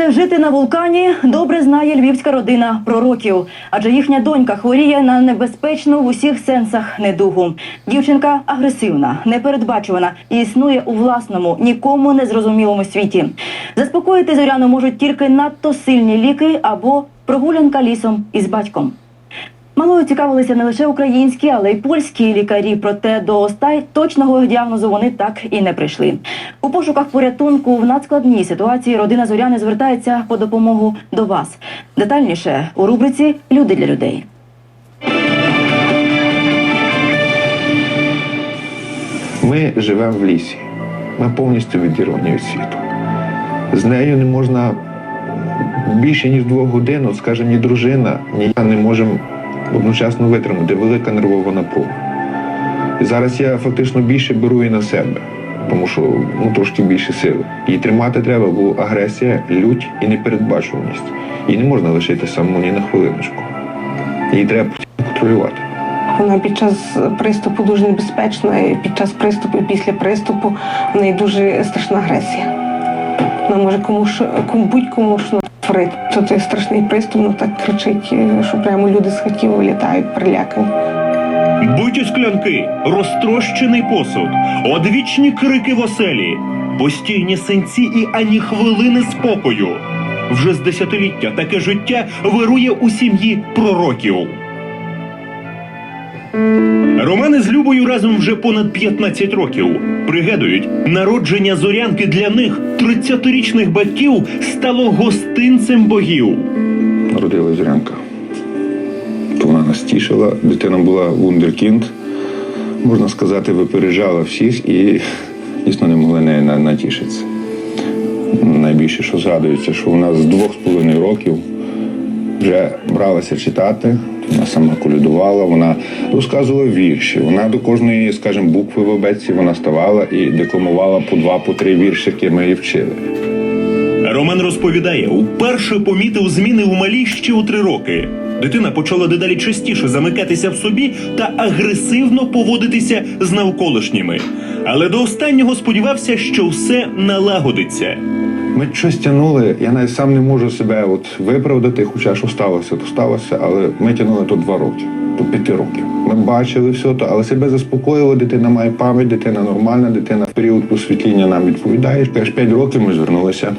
це жити на вулкані, добре знає львівська родина пророків, адже їхня донька хворіє на небезпечну в усіх сенсах недугу. Дівчинка агресивна, непередбачувана і існує у власному, нікому не зрозумілому світі. Заспокоїти зоряну можуть тільки надто сильні ліки або прогулянка лісом із батьком. Малою цікавилися не лише українські, але й польські лікарі. Проте до остай точного діагнозу вони так і не прийшли. У пошуках порятунку в надскладній ситуації родина Зоряни звертається по допомогу до вас. Детальніше у рубриці Люди для людей. Ми живемо в лісі. Ми повністю відірвані від світу. З нею не можна більше ніж двох годин, от, скажімо, ні дружина, ні я не можемо одночасно витримати. Велика нервова напруга. І зараз я фактично більше беру її на себе, тому що ну, трошки більше сили. Її тримати треба, бо агресія, лють і непередбачуваність. Її не можна лишити саму ні на хвилиночку. Її треба контролювати. Вона під час приступу дуже небезпечна, і під час приступу і після приступу в неї дуже страшна агресія. Вона може комусь будь-кому що. То той страшний приступ, ну так кричить, е, що прямо люди з хатів вилітають прилякані. Биті склянки, розтрощений посуд, одвічні крики в оселі, постійні синці і ані хвилини спокою. Вже з десятиліття таке життя вирує у сім'ї пророків. Романи з Любою разом вже понад 15 років. Пригадують, народження зорянки для них, 30-річних батьків, стало гостинцем богів. Народила Зорянка. Вона нас тішила. Дитина була вундеркінд. Можна сказати, випереджала всіх і дійсно не могли на- натішитися. Найбільше, що згадується, що вона з двох з половиною років вже бралася читати, вона сама колядувала, вона розказувала вірші. Вона до кожної, скажімо, букви в абетці вона ставала і декламувала по два, по три віршики, ми її вчили. Роман розповідає, уперше помітив зміни у малі ще у три роки. Дитина почала дедалі частіше замикатися в собі та агресивно поводитися з навколишніми. Але до останнього сподівався, що все налагодиться. Ми щось тягнули, я навіть сам не можу себе от виправдати, хоча що сталося, то сталося, але ми тягнули то два роки, то п'яти років. Ми бачили все то, але себе заспокоїло, дитина має пам'ять, дитина нормальна, дитина в період просвітління нам відповідає. Аж п'ять років ми звернулися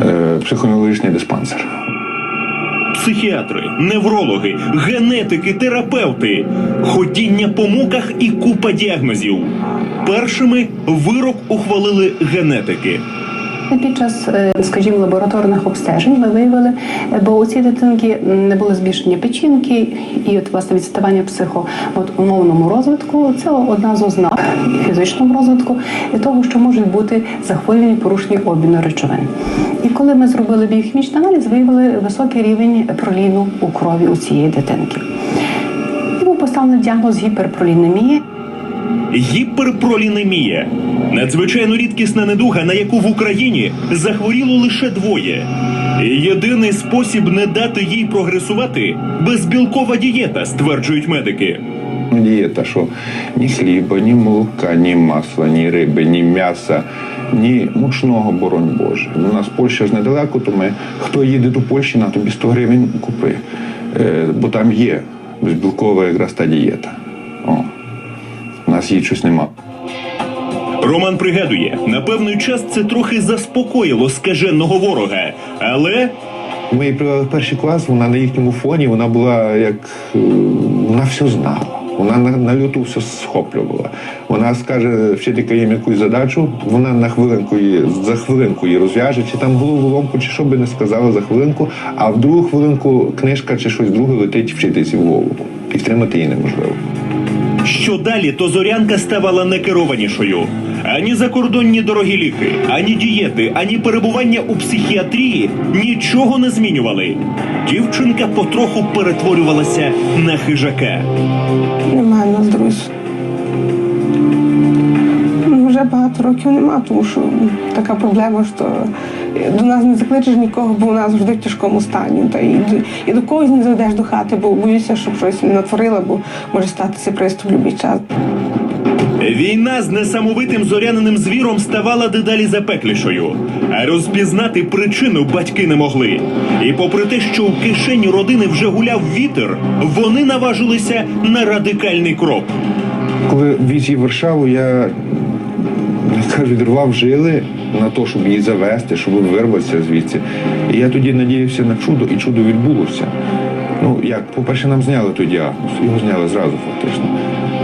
е, в психоневрологічний диспансер. Психіатри, неврологи, генетики, терапевти, ходіння по муках і купа діагнозів. Першими вирок ухвалили генетики. Під час, е, скажімо, лабораторних обстежень ми виявили, е, бо у цій дитинки не було збільшення печінки, і от власне відставання психоумовному розвитку це одна з ознак фізичного розвитку і того, що можуть бути захворювання порушення обміну речовин. І коли ми зробили біохімічний аналіз, виявили високий рівень проліну у крові у цієї дитинки. І був поставлений діагноз гіперпролінемії. Гіперпролінемія надзвичайно рідкісна недуга, на яку в Україні захворіло лише двоє. Єдиний спосіб не дати їй прогресувати безбілкова дієта, стверджують медики. Дієта, що ні хліба, ні молока, ні масла, ні риби, ні м'яса, ні мучного, боронь Боже. У нас Польща ж недалеко, то ми хто їде до Польщі, на тобі 100 гривень купи. Е, бо там є безбілкова якраз та дієта. О. Нас її щось нема. Роман пригадує, на певний час це трохи заспокоїло скаженого ворога, але Ми привели в перший клас, вона на їхньому фоні, вона була як е, вона все знала. Вона на, на люту все схоплювала. Вона скаже, вчителька їм якусь задачу, вона на хвилинку її, за хвилинку її розв'яже, чи там головоломку, чи що би не сказала за хвилинку, а в другу хвилинку книжка чи щось друге летить вчительці в голову. І втримати її неможливо. Що далі, то зорянка ставала некерованішою. Ані закордонні дорогі ліки, ані дієти, ані перебування у психіатрії нічого не змінювали. Дівчинка потроху перетворювалася на хижака. Немає на нас друзів. Багато років нема, тому що така проблема, що до нас не закличеш нікого, бо у нас завжди в тяжкому стані. Та і, до- і до когось не заведеш до хати, бо боюся, щоб щось не натворила, бо може статися приступ в будь-який час. Війна з несамовитим зоряниним звіром ставала дедалі запеклішою, а розпізнати причину батьки не могли. І попри те, що у кишені родини вже гуляв вітер, вони наважилися на радикальний крок. Коли віз її в Варшаву, я як кажуть, рвав жили на те, щоб її завести, щоб вирватися звідси. І я тоді надіявся на чудо, і чудо відбулося. Ну як, по-перше, нам зняли той діагноз, його зняли зразу фактично.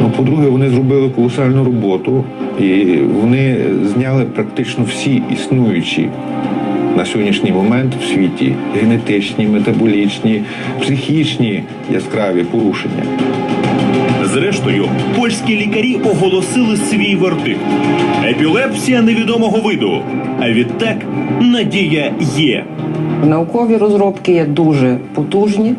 Ну, по-друге, вони зробили колосальну роботу, і вони зняли практично всі існуючі на сьогоднішній момент в світі генетичні, метаболічні, психічні яскраві порушення. Зрештою, польські лікарі оголосили свій вердикт: епілепсія невідомого виду. А відтак надія є. Наукові розробки є дуже потужні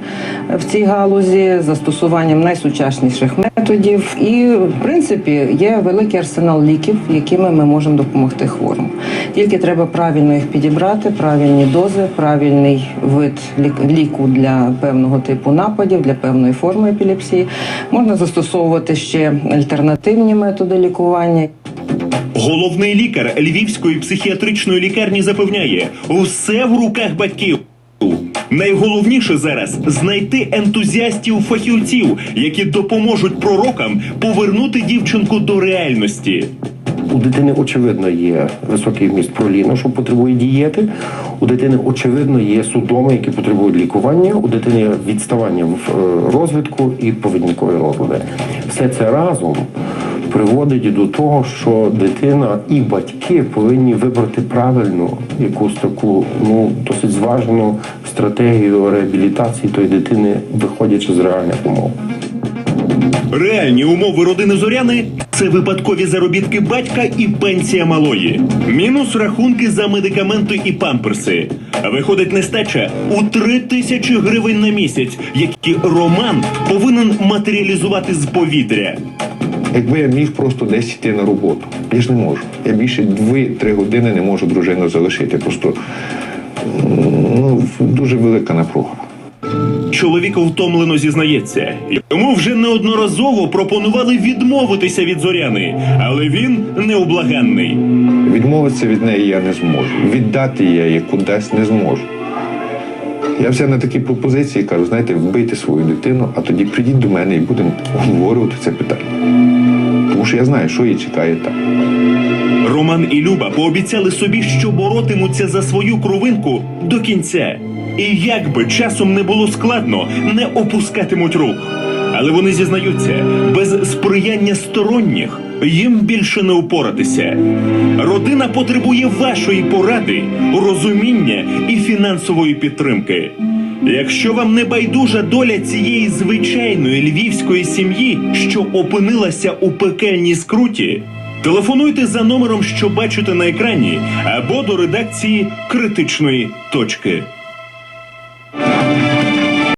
в цій галузі застосуванням найсучасніших методів, і в принципі є великий арсенал ліків, якими ми можемо допомогти хворим. Тільки треба правильно їх підібрати, правильні дози, правильний вид лік- ліку для певного типу нападів, для певної форми епілепсії. Можна застосовувати ще альтернативні методи лікування. Головний лікар Львівської психіатричної лікарні запевняє, усе в руках батьків. Найголовніше зараз знайти ентузіастів фахівців, які допоможуть пророкам повернути дівчинку до реальності. У дитини очевидно є високий вміст проліну, що потребує дієти. У дитини очевидно є судоми, які потребують лікування. У дитини відставання в е, розвитку і поведінкові розлади. Все це разом приводить до того, що дитина і батьки повинні вибрати правильну якусь таку ну досить зважену стратегію реабілітації тої дитини, виходячи з реальних умов. Реальні умови родини Зоряни це випадкові заробітки батька і пенсія малої. Мінус рахунки за медикаменти і памперси. Виходить нестача у три тисячі гривень на місяць, які Роман повинен матеріалізувати з повітря. Якби я міг просто десь йти на роботу, я ж не можу. Я більше 2-3 години не можу дружину залишити. Просто ну, дуже велика напруга. Чоловік втомлено зізнається. Йому вже неодноразово пропонували відмовитися від зоряни, але він необлаганний. Відмовитися від неї я не зможу. Віддати я її кудись не зможу. Я все на такі пропозиції кажу, знаєте, вбийте свою дитину, а тоді прийдіть до мене і будемо обговорювати це питання. Тому що я знаю, що її чекає там. Роман і Люба пообіцяли собі, що боротимуться за свою кровинку до кінця. І як би часом не було складно, не опускатимуть рук. Але вони зізнаються, без сприяння сторонніх їм більше не упоратися. Родина потребує вашої поради, розуміння і фінансової підтримки. Якщо вам не байдужа доля цієї звичайної львівської сім'ї, що опинилася у пекельній скруті, телефонуйте за номером, що бачите на екрані, або до редакції критичної точки.